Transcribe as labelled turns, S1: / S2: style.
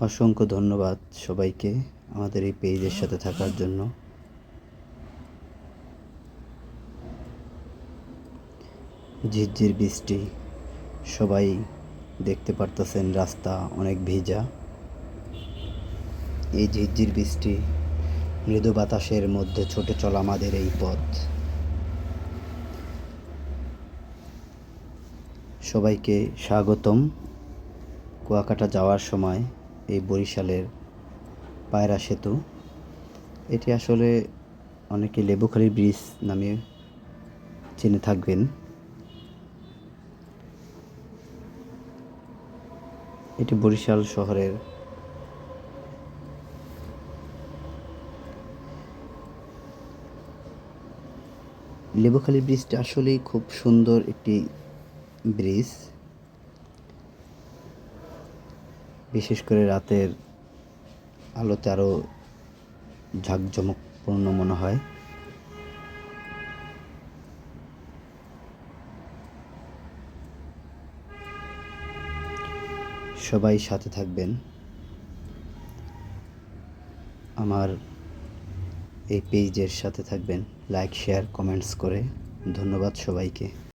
S1: অসংখ্য ধন্যবাদ সবাইকে আমাদের এই পেজের সাথে থাকার জন্য। ঝিরঝির বৃষ্টি, সবাই দেখতে পারতেছেন রাস্তা অনেক ভেজা। এই ঝিরঝির বৃষ্টি, মৃদু বাতাসের মধ্যে ছোটে চলা আমাদের এই পথ। সবাইকে স্বাগতম। কুয়াকাটা যাওয়ার সময় এই বরিশালের পায়রা সেতু। এটি আসলে অনেকে লেবুখালী ব্রিজ নামে চিনে থাকবেন। এটি বরিশাল শহরের লেবুখালী ব্রিজটা আসলেই খুব সুন্দর একটি ব্রিজ। বিশেষ করে রাতের আলোতে আরও ঝাঁকজমকপূর্ণ মনে হয়। সবাই সাথে থাকবেন। আমার এই পেজের সাথে থাকবেন। লাইক, শেয়ার, কমেন্টস করে। ধন্যবাদ সবাইকে।